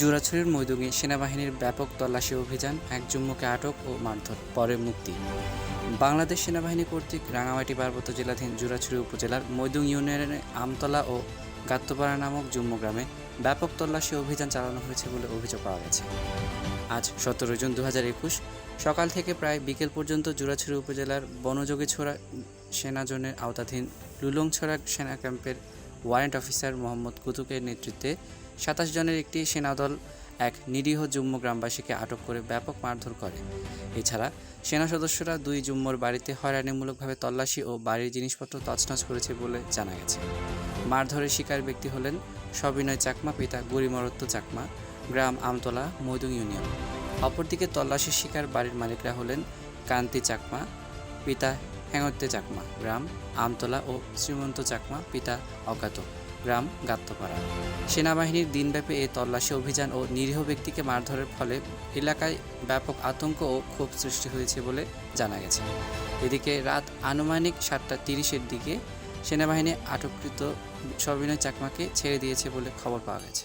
জোড়াছড়ির মৈদুঙে সেনাবাহিনীর ব্যাপক তল্লাশি অভিযান, এক জুম্মুকে আটক ও মারধর, পরে মুক্তি। বাংলাদেশ সেনাবাহিনী কর্তৃক রাঙামাটি পার্বত্য জেলাধীন জোড়াছড়ি উপজেলার মৈদুং ইউনিয়নের আমতলা ও গাত্তপাড়া নামক জুম্মু গ্রামে ব্যাপক তল্লাশি অভিযান চালানো হয়েছে বলে অভিযোগ পাওয়া গেছে। আজ সতেরো জুন দু একুশ সকাল থেকে প্রায় বিকেল পর্যন্ত জোড়াছড়ি উপজেলার বনযোগীছড়া সেনাজনের আওতাধীন লুলংছড়া সেনা ক্যাম্পের ওয়ারেন্ট অফিসার মোহাম্মদ কুতুকের নেতৃত্বে সাতাশ জনের একটি সেনাদল এক নিরীহ জুম্ম গ্রামবাসীকে আটক করে ব্যাপক মারধর করে। এছাড়া সেনা সদস্যরা দুই জুম্মর বাড়িতে হয়রানিমূলকভাবে তল্লাশি ও বাড়ির জিনিসপত্র তছনছ করেছে বলে জানা গেছে। মারধরের শিকার ব্যক্তি হলেন সবিনয় চাকমা, পিতা গরিমরত্ব চাকমা, গ্রাম আমতলা, মৈদুং ইউনিয়ন। অপরদিকে তল্লাশির শিকার বাড়ির মালিকরা হলেন কান্তি চাকমা, পিতা হ্যাঙত্তে চাকমা, গ্রাম আমতলা ও শ্রীমন্ত চাকমা, পিতা অজ্ঞাত গ্রাম গাত্তপাড়া। সেনাবাহিনীর দিনব্যাপী এই তল্লাশি অভিযান ও নিরীহ ব্যক্তিকে মারধরের ফলে এলাকায় ব্যাপক আতঙ্ক ও ক্ষোভ সৃষ্টি হয়েছে বলে জানা গেছে। এদিকে রাত আনুমানিক সাতটা তিরিশের দিকে সেনাবাহিনী আটককৃত সবিনয় চাকমাকে ছেড়ে দিয়েছে বলে খবর পাওয়া গেছে।